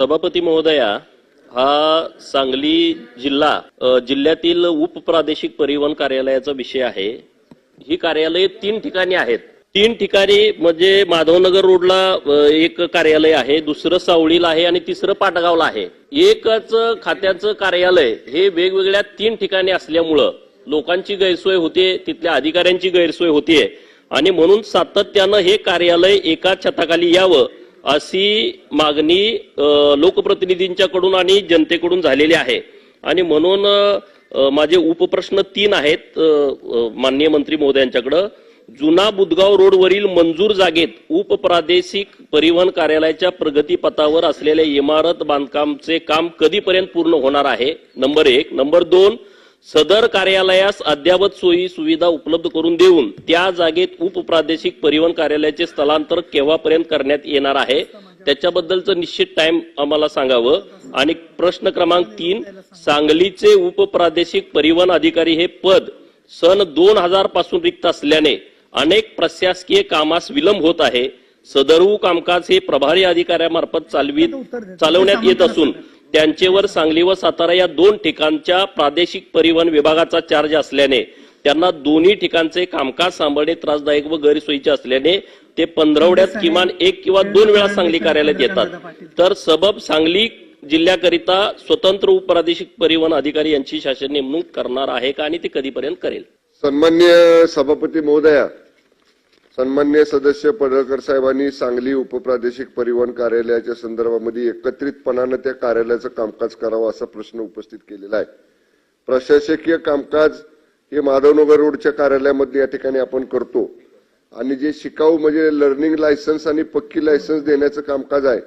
सभापती महोदया हा सांगली जिल्हा जिल्ह्यातील उपप्रादेशिक परिवहन कार्यालयाचा विषय आहे. ही कार्यालये तीन ठिकाणी आहेत. तीन ठिकाणी म्हणजे माधवनगर रोडला एक कार्यालय आहे दुसरं सावळीला आहे आणि तिसरं पाटगावला आहे. एकच खात्याचं कार्यालय हे वेगवेगळ्या तीन ठिकाणी असल्यामुळं लोकांची गैरसोय होते तिथल्या अधिकाऱ्यांची गैरसोय होतीये आणि म्हणून सातत्यानं हे कार्यालय एका छताखाली यावं अशी मागणी लोकप्रतिनिधींच्याकडून आणि जनतेकडून झालेली आहे. आणि म्हणून माझे उपप्रश्न तीन आहेत माननीय मंत्री महोदयांच्याकडं. जुना बुदगाव रोडवरील मंजूर जागेत उपप्रादेशिक परिवहन कार्यालयाच्या प्रगतीपथावर असलेल्या इमारत बांधकामचे काम कधीपर्यंत पूर्ण होणार आहे? नंबर एक. नंबर दोन सदर कार्यालयास अद्ययावत सोयी सुविधा उपलब्ध करून देऊन त्या जागेत उपप्रादेशिक परिवहन कार्यालयाचे स्थलांतर केव्हापर्यंत करण्यात येणार आहे त्याच्याबद्दलचं निश्चित टाइम आम्हाला सांगावं. आणि प्रश्न क्रमांक तीन सांगलीचे उपप्रादेशिक परिवहन अधिकारी हे पद सन दोन हजारपासून रिक्त असल्याने अनेक प्रशासकीय कामास विलंब होत आहे. सदरऊ कामकाज हे प्रभारी अधिकाऱ्यामार्फत चालवित चालवण्यात येत असून त्यांचेवर सांगली व सातारा या दोन ठिकाणच्या प्रादेशिक परिवहन विभागाचा चार्ज असल्याने त्यांना दोन्ही ठिकाणचे कामकाज सांभाळणे त्रासदायक व गैरसोयीचे असल्याने ते पंधरवड्यात किमान एक किंवा दोन वेळा सांगली कार्यालयात येतात. तर सबब सांगली जिल्ह्याकरिता स्वतंत्र उपप्रादेशिक परिवहन अधिकारी यांची शासन नेमणूक करणार आहे का आणि ते कधीपर्यंत करेल? सन्मान्य सभापती महोदया सन्मान्य सदस्य पडळकर साहेबांनी सांगली उपप्रादेशिक परिवहन कार्यालयाच्या संदर्भामध्ये एकत्रितपणानं त्या कार्यालयाचं कामकाज करावं असा प्रश्न उपस्थित केलेला आहे. प्रशासकीय कामकाज हे माधवनगर रोडच्या कार्यालयामध्ये या ठिकाणी आपण करतो. आणि जे शिकाऊ म्हणजे लर्निंग लायसन्स आणि पक्की लायसन्स देण्याचं कामकाज आहे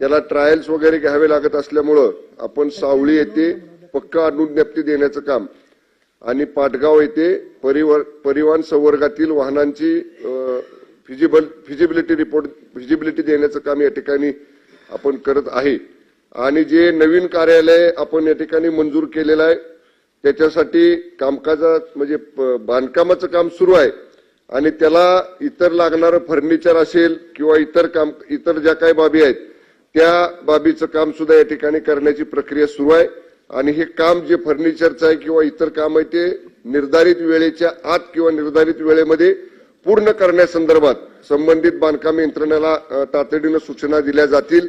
त्याला ट्रायल्स वगैरे घ्यावे लागत असल्यामुळं आपण सावळी येथे पक्क अनुज्ञप्ती देण्याचं काम आणि पाटगाव येथे परिवहन संवर्गातील वाहनांची फिजिबल फिजिबिलिटी रिपोर्ट फिजिबिलिटी देण्याचं काम या ठिकाणी आपण करत आहे. आणि जे नवीन कार्यालय आपण या ठिकाणी मंजूर केलेलं आहे त्याच्यासाठी कामकाजात म्हणजे प- बांधकामाचं काम सुरू आहे. आणि त्याला इतर लागणारं फर्निचर असेल किंवा इतर काम इतर ज्या काही बाबी आहेत त्या बाबीचं काम सुद्धा या ठिकाणी करण्याची प्रक्रिया सुरू आहे. आणि हे काम जे फर्निचरचं आहे किंवा इतर काम आहे ते निर्धारित वेळेच्या आत किंवा निर्धारित वेळेमध्ये पूर्ण करण्यासंदर्भात संबंधित बांधकाम यंत्रणेला तातडीनं सूचना दिल्या जातील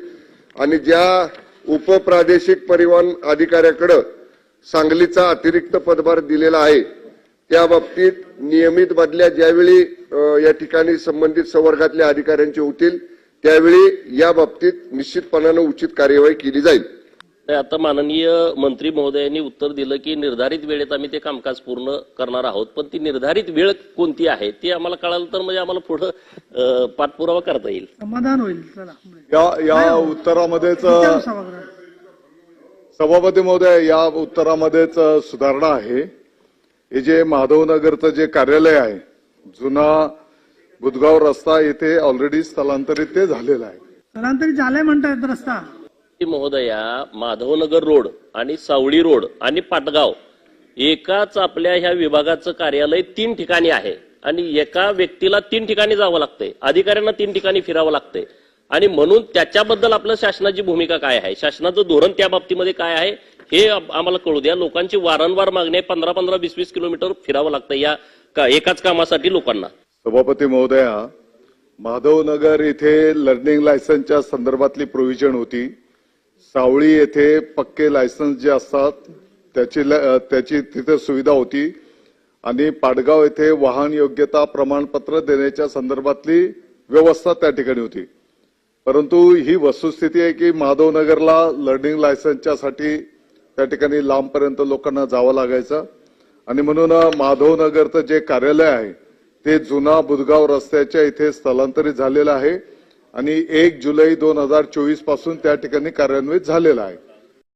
आणि ज्या उपप्रादेशिक परिवहन अधिकाऱ्याकडं सांगलीचा अतिरिक्त पदभार दिलेला आहे त्या बाबतीत नियमित बदल्या ज्यावेळी या ठिकाणी संबंधित संवर्गातल्या अधिकाऱ्यांचे होतील त्यावेळी या बाबतीत निश्चितपणानं उचित कार्यवाही केली जाईल. तर आता माननीय मंत्री महोदयांनी उत्तर दिलं की निर्धारित वेळेत आम्ही ते कामकाज पूर्ण करणार आहोत पण ती निर्धारित वेळ कोणती आहे ते आम्हाला कळालं तर म्हणजे आम्हाला पुढं पाठपुरावा करता येईल. समाधान होईल चला. या या उत्तरामध्येच. सभापती महोदय या उत्तरामध्येच सुधारणा आहे. हे जे माधवनगरचं जे कार्यालय आहे जुना बुधगाव रस्ता येथे ऑलरेडी स्थलांतरित ते झालेलं आहे. स्थलांतरित झालंय म्हणतायत रस्ता. महोदया माधवनगर रोड आणि सावळी रोड आणि पाटगाव एकाच आपल्या ह्या विभागाचं कार्यालय तीन ठिकाणी आहे. आणि एका व्यक्तीला तीन ठिकाणी जावं लागतंय. अधिकाऱ्यांना तीन ठिकाणी फिरावं लागतंय. आणि म्हणून त्याच्याबद्दल आपलं शासनाची भूमिका काय आहे? शासनाचं धोरण त्या बाबतीमध्ये काय आहे? हे आम्हाला कळू द्या. लोकांची वारंवार मागणी आहे. पंधरा पंधरा वीस वीस किलोमीटर फिरावं लागतं या का- एकाच कामासाठी लोकांना. सभापती महोदया माधवनगर इथे लर्निंग लायसन्सच्या संदर्भातली प्रोव्हिजन होती. सावळी येथे पक्के लायसन्स जे असतात त्याची ल- त्याची तिथे सुविधा होती. आणि पाडगाव येथे वाहन योग्यता प्रमाणपत्र देण्याच्या संदर्भातली व्यवस्था त्या ठिकाणी होती. परंतु ही वस्तुस्थिती आहे की माधवनगरला लर्निंग लायसन्सच्यासाठी त्या ठिकाणी लांबपर्यंत लोकांना जावं लागायचं. आणि म्हणून माधवनगरचं जे कार्यालय आहे ते जुना बुधगाव रस्त्याच्या इथे स्थलांतरित झालेलं आहे. आणि एक जुलै दोन हजार चोवीसपासून त्या ठिकाणी कार्यान्वित झालेला आहे.